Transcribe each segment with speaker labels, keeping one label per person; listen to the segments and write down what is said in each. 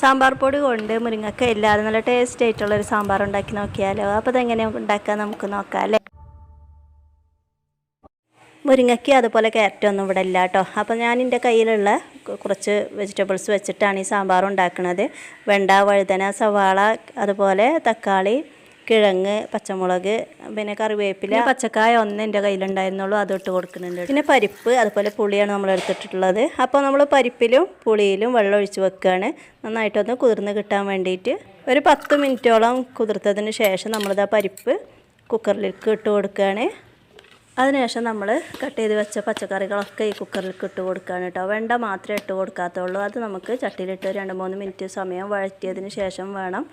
Speaker 1: സാമ്പാർ പൊടി കൊണ്ട് മുരിങ്ങക്ക ഇല്ലാതെ നല്ല ടേസ്റ്റ് ആയിട്ടുള്ളൊരു സാമ്പാർ ഉണ്ടാക്കി നോക്കിയാലോ അപ്പോൾ അതെങ്ങനെ ഉണ്ടാക്കാൻ നമുക്ക് നോക്കാം അല്ലേ? മുരിങ്ങയ്ക്ക് അതുപോലെ ക്യാരറ്റ് ഒന്നും ഇവിടെ ഇല്ല കേട്ടോ. അപ്പോൾ ഞാൻ എന്റെ കയ്യിലുള്ള കുറച്ച് വെജിറ്റബിൾസ് വെച്ചിട്ടാണ് ഈ സാമ്പാർ ഉണ്ടാക്കുന്നത്. വെണ്ട വഴുതന സവാള അതുപോലെ തക്കാളി കിഴങ്ങ് പച്ചമുളക് പിന്നെ കറിവേപ്പില. പച്ചക്കായ ഒന്ന് എന്റെ കയ്യിലുണ്ടായിരുന്നുള്ളൂ അതൊട്ട് കൊടുക്കുന്നുണ്ട് പിന്നെ പരിപ്പ് അതുപോലെ പുളിയാണ് നമ്മൾ എടുത്തിട്ടുള്ളത്. അപ്പോൾ നമ്മൾ പരിപ്പിലും പുളിയിലും വെള്ളം ഒഴിച്ച് വെക്കുകയാണ്. നന്നായിട്ടൊന്ന് കുതിർന്ന് കിട്ടാൻ വേണ്ടിയിട്ട് ഒരു പത്ത് മിനിറ്റോളം കുതിർത്തതിന് ശേഷം നമ്മളിതാ പരിപ്പ് കുക്കറിലേക്ക് ഇട്ട് കൊടുക്കുകയാണ്. അതിനുശേഷം നമ്മൾ കട്ട് ചെയ്ത് വെച്ച പച്ചക്കറികളൊക്കെ ഈ കുക്കറിലേക്ക് ഇട്ട് കൊടുക്കുകയാണ് കേട്ടോ. വെണ്ട മാത്രമേ ഇട്ട് കൊടുക്കാത്തുള്ളൂ. അത് നമുക്ക് ചട്ടിയിലിട്ട് രണ്ട് മൂന്ന് മിനിറ്റ് സമയം വഴറ്റിയതിന് ശേഷം വേണം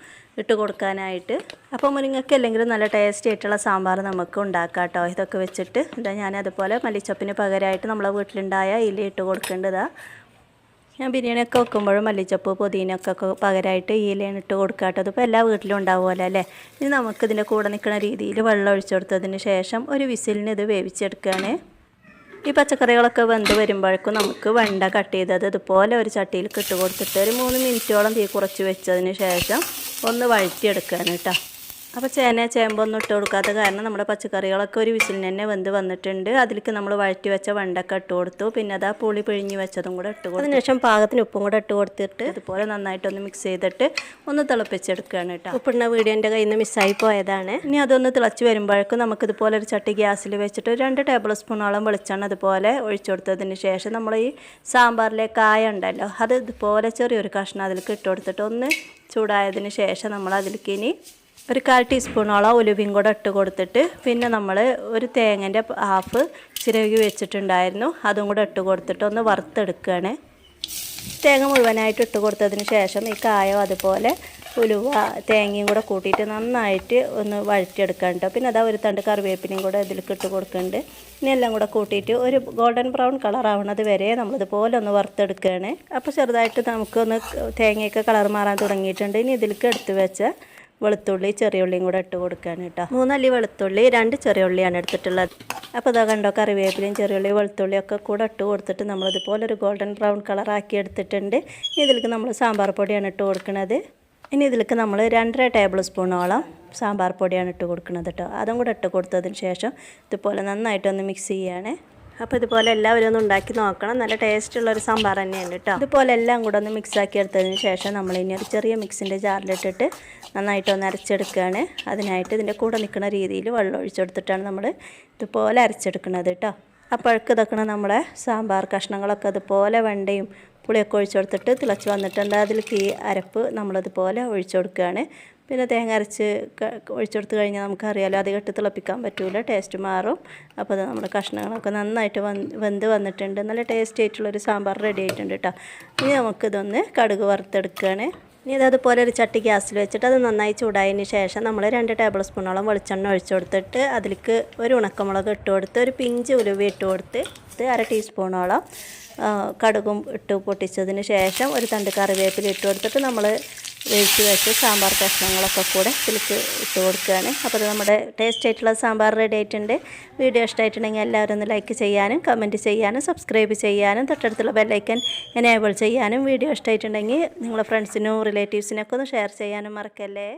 Speaker 1: ഇട്ട് കൊടുക്കാനായിട്ട്. അപ്പോൾ മുരിങ്ങയ്ക്ക് അല്ലെങ്കിലും നല്ല ടേസ്റ്റി ആയിട്ടുള്ള സാമ്പാർ നമുക്ക് ഉണ്ടാക്കാം കേട്ടോ. ഇതൊക്കെ വെച്ചിട്ട് ഇതാ ഞാൻ അതുപോലെ മല്ലിച്ചപ്പിന് പകരമായിട്ട് നമ്മളെ വീട്ടിലുണ്ടായ ഇല ഇട്ട് കൊടുക്കേണ്ടതാ. ഞാൻ ബിരിയാണിയൊക്കെ വെക്കുമ്പോഴും മല്ലിച്ചപ്പ് പുതിനൊക്കെ പകരമായിട്ട് ഈ ഇലയാണ് ഇട്ട് കൊടുക്കാട്ടോ അതിപ്പോൾ എല്ലാ വീട്ടിലും ഉണ്ടാവുമല്ലോ അല്ലേ? ഇനി നമുക്കിതിന്റെ കൂടെ നിൽക്കുന്ന രീതിയിൽ വെള്ളം ഒഴിച്ചു കൊടുത്തതിന് ശേഷം ഒരു വിസിലിന് ഇത് വേവിച്ചെടുക്കുകയാണ്. ഈ പച്ചക്കറികളൊക്കെ വെന്ത് വരുമ്പോഴേക്കും നമുക്ക് വെണ്ട കട്ട് ചെയ്തത് ഇതുപോലെ ഒരു ചട്ടിയിൽ ഇട്ട് കൊടുത്തിട്ട് ഒരു മൂന്ന് മിനിറ്റോളം തീ കുറച്ച് വെച്ചതിന് ശേഷം ഒന്ന് വഴറ്റിയെടുക്കുകയാണ് കേട്ടോ. അപ്പോൾ ചേന ചേമ്പൊന്നും ഇട്ട് കൊടുക്കാത്ത കാരണം നമ്മുടെ പച്ചക്കറികളൊക്കെ ഒരു വിസിലിന് തന്നെ വെന്ത് വന്നിട്ടുണ്ട്. അതിലേക്ക് നമ്മൾ വഴറ്റി വെച്ച വെണ്ടക്ക ഇട്ട് കൊടുത്തു. പിന്നെ അത് ആ പുളി പിഴിഞ്ഞ് വെച്ചതും കൂടെ ഇട്ട് കൊടുത്തു. അതിനുശേഷം പാകത്തിന് ഉപ്പും കൂടെ ഇട്ട് കൊടുത്തിട്ട് ഇതുപോലെ നന്നായിട്ടൊന്ന് മിക്സ് ചെയ്തിട്ട് ഒന്ന് തിളപ്പിച്ചെടുക്കുകയാണ് കേട്ടോ. ഉപ്പിടുന്ന വീഡിയോ എന്റെ കയ്യിൽ നിന്ന് മിസ്സായി പോയതാണ്. ഇനി അതൊന്ന് തിളച്ച് വരുമ്പോഴേക്കും നമുക്ക് ഇതുപോലെ ഒരു ചട്ടി ഗ്യാസിൽ വെച്ചിട്ട് ഒരു രണ്ട് ടേബിൾ സ്പൂണോളം വെളിച്ചെണ്ണ അതുപോലെ ഒഴിച്ചു കൊടുത്തതിന് ശേഷം നമ്മൾ ഈ സാമ്പാറിലെ കായ ഉണ്ടല്ലോ അത് ഇതുപോലെ ചെറിയൊരു കഷ്ണം അതിലേക്ക് ഇട്ട് കൊടുത്തിട്ട് ഒന്ന് ചൂടായതിന് ശേഷം നമ്മൾ അതിലേക്ക് ഇനി ഒരു കാൽ ടീസ്പൂണോളം ഉലുവയും കൂടെ ഇട്ട് കൊടുത്തിട്ട് പിന്നെ നമ്മൾ ഒരു തേങ്ങന്റെ ഹാഫ് ചിരകി വെച്ചിട്ടുണ്ടായിരുന്നു. അതും കൂടെ ഇട്ട് കൊടുത്തിട്ട് ഒന്ന് വറുത്തെടുക്കുകയാണ്. തേങ്ങ മുഴുവനായിട്ട് ഇട്ട് കൊടുത്തതിന് ശേഷം ഈ കായോ അതുപോലെ ഉലുവ തേങ്ങയും കൂടെ കൂട്ടിയിട്ട് നന്നായിട്ട് ഒന്ന് വഴറ്റിയെടുക്കാൻ കേട്ടോ പിന്നെ അതാ ഒരു തണ്ട് കറിവേപ്പിലയും കൂടെ ഇതിലേക്ക് ഇട്ട് കൊടുക്കുന്നുണ്ട്. ഇനി എല്ലാം കൂടെ കൂട്ടിയിട്ട് ഒരു ഗോൾഡൻ ബ്രൗൺ കളർ ആവണത് വരെ നമ്മളിതുപോലെ ഒന്ന് വറുത്തെടുക്കുകയാണ്. അപ്പോൾ ചെറുതായിട്ട് നമുക്കൊന്ന് തേങ്ങയൊക്കെ കളർ മാറാൻ തുടങ്ങിയിട്ടുണ്ട്. ഇനി ഇതിലേക്ക് എടുത്ത് വെച്ച വെളുത്തുള്ളി ചെറിയ ഉള്ളിയും കൂടെ ഇട്ട് കൊടുക്കുകയാണ് കേട്ടോ മൂന്നല്ലി വെളുത്തുള്ളി രണ്ട് ചെറിയ ഉള്ളിയാണ് എടുത്തിട്ടുള്ളത്. അപ്പോൾ ഇതാ കണ്ടോ കറിവേപ്പിലയും ചെറിയ ഉള്ളി വെളുത്തുള്ളിയും ഒക്കെ കൂടെ ഇട്ട് കൊടുത്തിട്ട് നമ്മളിതുപോലെ ഒരു ഗോൾഡൻ ബ്രൗൺ കളർ ആക്കി എടുത്തിട്ടുണ്ട്. ഇതിലേക്ക് നമ്മൾ സാമ്പാർ പൊടിയാണ് ഇട്ട് കൊടുക്കുന്നത് ഇനി ഇതിലേക്ക് നമ്മൾ രണ്ടര ടേബിൾ സ്പൂണോളം സാമ്പാർ പൊടിയാണ് ഇട്ട് കൊടുക്കുന്നത് കേട്ടോ അതും കൂടെ ഇട്ട് കൊടുത്തതിന് ശേഷം ഇതുപോലെ നന്നായിട്ടൊന്ന് മിക്സ് ചെയ്യുകയാണ് അപ്പോൾ ഇതുപോലെ എല്ലാവരും ഒന്ന് ഉണ്ടാക്കി നോക്കണം. നല്ല ടേസ്റ്റുള്ള ഒരു സാമ്പാർ തന്നെയാണ് കേട്ടോ ഇതുപോലെ എല്ലാം കൂടെ ഒന്ന് മിക്സ് ആക്കി എടുത്തതിന് ശേഷം നമ്മൾ ഇനി ഒരു ചെറിയ മിക്സിന്റെ ജാറിലിട്ടിട്ട് നന്നായിട്ട് ഒന്ന് അരച്ചെടുക്കുകയാണ് അതിനായിട്ട് ഇതിന്റെ കൂടെ നിൽക്കുന്ന രീതിയിൽ വെള്ളം ഒഴിച്ചെടുത്തിട്ടാണ് നമ്മൾ ഇതുപോലെ അരച്ചെടുക്കുന്നത് കേട്ടോ അപ്പോഴേക്ക് ഇതൊക്കെ നമ്മളെ സാമ്പാർ കഷ്ണങ്ങളൊക്കെ അതുപോലെ വെണ്ടയും പുളിയൊക്കെ ഒഴിച്ചു കൊടുത്തിട്ട് തിളച്ച് വന്നിട്ടുണ്ട്. അതിലേക്ക് ഈ അരപ്പ് നമ്മളതുപോലെ ഒഴിച്ചു കൊടുക്കുകയാണ്. പിന്നെ തേങ്ങ അരച്ച് ഒഴിച്ചെടുത്ത് കഴിഞ്ഞാൽ നമുക്കറിയാലോ അധികം ഇട്ട് തിളപ്പിക്കാൻ പറ്റില്ല ടേസ്റ്റ് മാറും. അപ്പോൾ അത് നമ്മുടെ കഷ്ണങ്ങളൊക്കെ നന്നായിട്ട് വെന്ത് വന്നിട്ടുണ്ട്. നല്ല ടേസ്റ്റ് ആയിട്ടുള്ളൊരു സാമ്പാർ റെഡി ആയിട്ടുണ്ട് കേട്ടോ ഇനി നമുക്കിതൊന്ന് കടുക് വറുത്തെടുക്കുകയാണ് ഇനി ഇത് അതുപോലെ ഒരു ചട്ടി ഗ്യാസിൽ വെച്ചിട്ട് അത് നന്നായി ചൂടായതിന് ശേഷം നമ്മൾ രണ്ട് ടേബിൾ സ്പൂണോളം വെളിച്ചെണ്ണ ഒഴിച്ചു കൊടുത്തിട്ട് അതിലേക്ക് ഒരു ഉണക്കമുളക് ഇട്ട് കൊടുത്ത് ഒരു പിഞ്ച് ഉലുവ ഇട്ട് കൊടുത്ത് ഇത് അര ടീസ്പൂണോളം കടുകും ഇട്ട് പൊട്ടിച്ചതിന് ശേഷം ഒരു തണ്ട് കറിവേപ്പില ഇട്ട് കൊടുത്തിട്ട് നമ്മൾ വേവിച്ച് വെച്ച സാമ്പാർ കഷ്ണങ്ങളൊക്കെ കൂടെ ഇതിലേക്ക് ഇട്ട് കൊടുക്കുകയാണ്. അപ്പോൾ നമ്മുടെ ടേസ്റ്റ് ആയിട്ടുള്ള സാമ്പാർ റെഡി ആയിട്ടുണ്ട്. വീഡിയോ ഇഷ്ടമായിട്ടുണ്ടെങ്കിൽ എല്ലാവരും ഒന്ന് ലൈക്ക് ചെയ്യാനും കമന്റ് ചെയ്യാനും സബ്സ്ക്രൈബ് ചെയ്യാനും തൊട്ടടുത്തുള്ള ബെല്ലൈക്കൻ എനേബിൾ ചെയ്യാനും വീഡിയോ ഇഷ്ടമായിട്ടുണ്ടെങ്കിൽ നിങ്ങളുടെ ഫ്രണ്ട്സിനും റിലേറ്റീവ്സിനൊക്കെ ഒന്ന് ഷെയർ ചെയ്യാനും മറക്കല്ലേ?